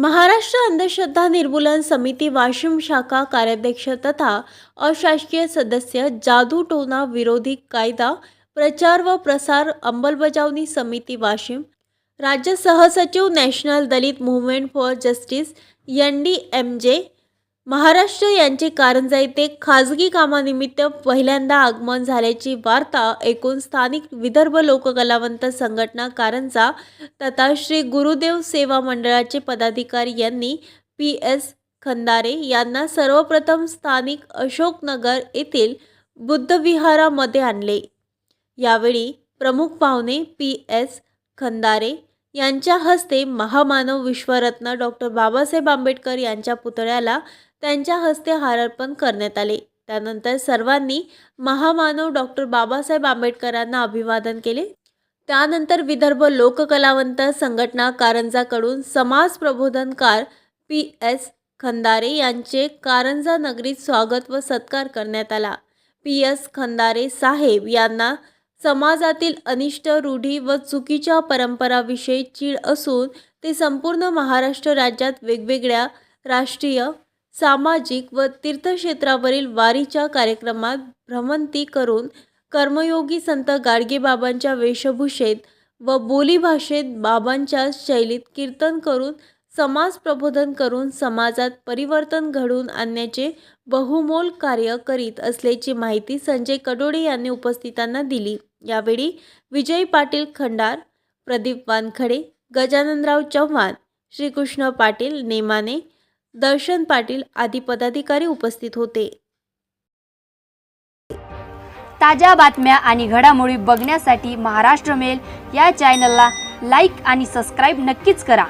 महाराष्ट्र अंधश्रद्धा निर्मूलन समिती वाशिम शाखा कार्याध्यक्ष तथा अशासकीय सदस्य जादू टोना विरोधी कायदा प्रचार व प्रसार अंमलबजावणी समिती वाशिम राज्य सहसचिव national Dalit movement for justice N D M J Maharashtra यांचे कारंजा येथे खाजगी कामानिमित्त पहिल्यांदा आगमन झाल्याची वार्ता ऐकून स्थानिक विदर्भ लोककलावंत संघटना कारंजा तथा श्री गुरुदेव सेवा मंडळाचे पदाधिकारी यांनी पी एस खंदारे यांना सर्वप्रथम स्थानिक अशोकनगर येथील बुद्धविहारामध्ये आणले. यावेळी प्रमुख पाहुणे पी एस खंदारे यांच्या हस्ते महामानव विश्वरत्न डॉक्टर बाबासाहेब आंबेडकर यांच्या पुतळ्याला त्यांच्या हस्ते हारार्पण करण्यात आले. त्यानंतर सर्वांनी महामानव डॉक्टर बाबासाहेब आंबेडकरांना अभिवादन केले. त्यानंतर विदर्भ लोककलावंत संघटना कारंजाकडून समाज प्रबोधनकार पी. एस. खंदारे यांचे कारंजा नगरीत स्वागत व सत्कार करण्यात आला. पी. एस. खंदारे साहेब यांना समाजातील अनिष्ट रूढी व चुकीच्या परंपराविषयी चीड असून ते संपूर्ण महाराष्ट्र राज्यात वेगवेगळ्या राष्ट्रीय सामाजिक व तीर्थक्षेत्रावरील वारीच्या कार्यक्रमात भ्रमंती करून कर्मयोगी संत गाडगेबाबांच्या वेशभूषेत व बोलीभाषेत बाबांच्या शैलीत कीर्तन करून समाज प्रबोधन करून समाजात परिवर्तन घडवून आणण्याचे बहुमोल कार्य करीत असल्याची माहिती संजय कडोडे यांनी उपस्थितांना दिली. यावेळी विजय पाटील खंडार प्रदीप वानखडे गजाननराव चव्हाण श्रीकृष्ण पाटील नेमाने दर्शन पाटील आदी पदाधिकारी उपस्थित होते. ताज्या बातम्या आणि घडामोडी बघण्यासाठी महाराष्ट्र मेल या चॅनलला लाईक आणि सबस्क्राईब नक्कीच करा.